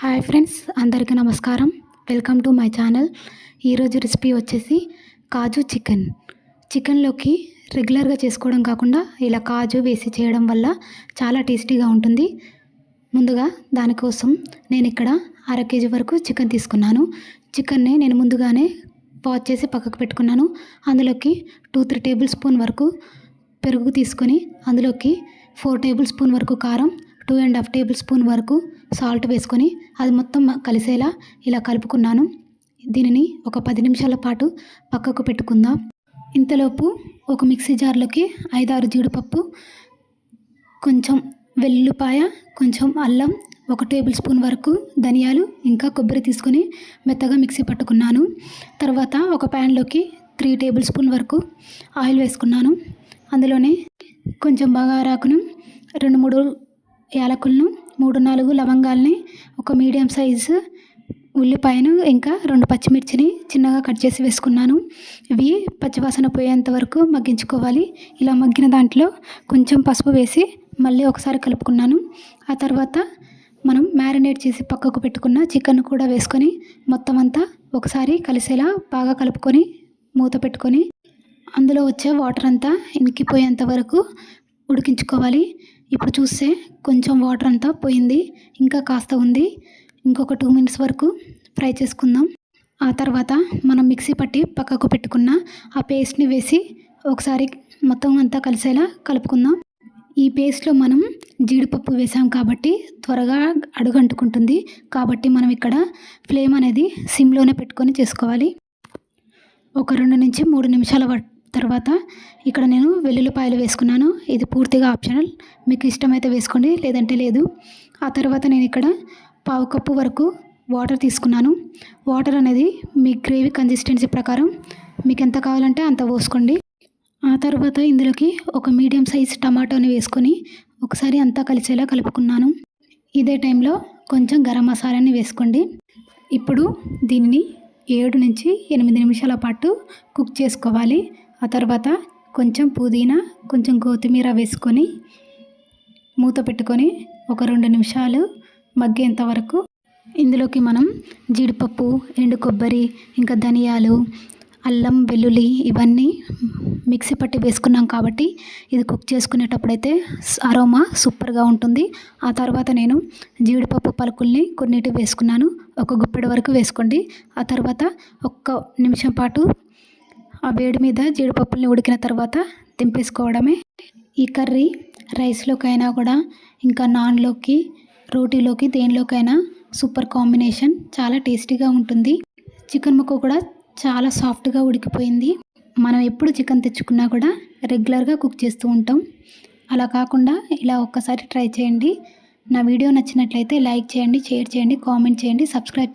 Hi friends అందరికీ నమస్కారం. Welcome to my channel. ఈరోజు రెసిపీ వచ్చేసి కాజు చికెన్. చికెన్లోకి రెగ్యులర్గా చేసుకోవడం కాకుండా ఇలా కాజు వేసి చేయడం వల్ల చాలా టేస్టీగా ఉంటుంది. ముందుగా దానికోసం నేను ఇక్కడ అర కేజీ వరకు చికెన్ తీసుకున్నాను. చికెన్ని నేను ముందుగానే పాచ్ చేసి పక్కకు పెట్టుకున్నాను. అందులోకి టూ త్రీ టేబుల్ స్పూన్ వరకు పెరుగు తీసుకొని అందులోకి ఫోర్ టేబుల్ స్పూన్ వరకు కారం two and half tablespoon వరకు సాల్ట్ వేసుకొని అది మొత్తం కలిసేలా ఇలా కలుపుకున్నాను. దీనిని ఒక పది నిమిషాల పాటు పక్కకు పెట్టుకుందాం. ఇంతలోపు ఒక మిక్సీ జార్లోకి ఐదారు జీడిపప్పు కొంచెం వెల్లుల్లిపాయ కొంచెం అల్లం ఒక టేబుల్ స్పూన్ వరకు ధనియాలు ఇంకా కొబ్బరి తీసుకొని మెత్తగా మిక్సీ పట్టుకున్నాను. తర్వాత ఒక ప్యాన్లోకి త్రీ టేబుల్ స్పూన్ వరకు ఆయిల్ వేసుకున్నాను. అందులోనే కొంచెం బగారాకును రెండు మూడు యాలకులను మూడు నాలుగు లవంగాల్ని ఒక మీడియం సైజు ఉల్లిపాయను ఇంకా రెండు పచ్చిమిర్చిని చిన్నగా కట్ చేసి వేసుకున్నాను. ఇవి పచ్చివాసన పోయేంత వరకు మగ్గించుకోవాలి. ఇలా మగ్గిన దాంట్లో కొంచెం పసుపు వేసి మళ్ళీ ఒకసారి కలుపుకున్నాను. ఆ తర్వాత మనం మ్యారినేట్ చేసి పక్కకు పెట్టుకున్న చికెన్ కూడా వేసుకొని మొత్తం అంతా ఒకసారి కలిసేలా బాగా కలుపుకొని మూత పెట్టుకొని అందులో వచ్చే వాటర్ అంతా ఇంకిపోయేంత వరకు ఉడికించుకోవాలి. ఇప్పుడు చూస్తే కొంచెం వాటర్ అంతా పోయింది ఇంకా కాస్త ఉంది. ఇంకొక టూ మినిట్స్ వరకు ఫ్రై చేసుకుందాం. ఆ తర్వాత మనం మిక్సీ పట్టి పక్కకు పెట్టుకున్న ఆ పేస్ట్ని వేసి ఒకసారి మొత్తం అంతా కలిసేలా కలుపుకుందాం. ఈ పేస్ట్లో మనం జీడిపప్పు వేసాం కాబట్టి త్వరగా అడుగంటుకుంటుంది. కాబట్టి మనం ఇక్కడ ఫ్లేమ్ అనేది సిమ్లోనే పెట్టుకొని చేసుకోవాలి. ఒక రెండు నుంచి మూడు నిమిషాల తర్వాత ఇక్కడ నేను వెల్లుల్లిపాయలు వేసుకున్నాను. ఇది పూర్తిగా ఆప్షనల్. మీకు ఇష్టమైతే వేసుకోండి లేదంటే లేదు. ఆ తర్వాత నేను ఇక్కడ పావు కప్పు వరకు వాటర్ తీసుకున్నాను. వాటర్ అనేది మీ గ్రేవీ కన్సిస్టెన్సీ ప్రకారం మీకు ఎంత కావాలంటే అంత పోసుకోండి. ఆ తర్వాత ఇందులోకి ఒక మీడియం సైజ్ టమాటోని వేసుకొని ఒకసారి అంతా కలిసేలా కలుపుకున్నాను. ఇదే టైంలో కొంచెం గరం మసాలాని వేసుకోండి. ఇప్పుడు దీనిని ఏడు నుంచి ఎనిమిది నిమిషాల పాటు కుక్ చేసుకోవాలి. ఆ తర్వాత కొంచెం పుదీనా కొంచెం కొత్తిమీర వేసుకొని మూత పెట్టుకొని ఒక రెండు నిమిషాలు మగ్గేంత వరకు ఇందులోకి మనం జీడిపప్పు ఎండు కొబ్బరి ఇంకా ధనియాలు అల్లం వెల్లుల్లి ఇవన్నీ మిక్సీ పట్టి వేసుకున్నాం కాబట్టి ఇది కుక్ చేసుకునేటప్పుడైతే అరోమా సూపర్గా ఉంటుంది. ఆ తర్వాత నేను జీడిపప్పు పలుకుల్ని కొన్నిటి వేసుకున్నాను. ఒక గుప్పెడు వరకు వేసుకోండి. ఆ తర్వాత ఒక్క నిమిషం పాటు ఆ వేడి మీద జీడిపప్పుల్ని ఉడికిన తర్వాత దింపేసుకోవడమే. ఈ కర్రీ రైస్లోకైనా కూడా ఇంకా నాన్లోకి రోటీలోకి దేనిలోకైనా సూపర్ కాంబినేషన్ చాలా టేస్టీగా ఉంటుంది. చికెన్ ముక్క కూడా చాలా సాఫ్ట్గా ఉడికిపోయింది. మనం ఎప్పుడు చికెన్ తెచ్చుకున్నా కూడా రెగ్యులర్గా కుక్ చేస్తూ ఉంటాం. అలా కాకుండా ఇలా ఒక్కసారి ట్రై చేయండి. నా వీడియో నచ్చినట్లయితే లైక్ చేయండి షేర్ చేయండి కామెంట్ చేయండి సబ్స్క్రైబ్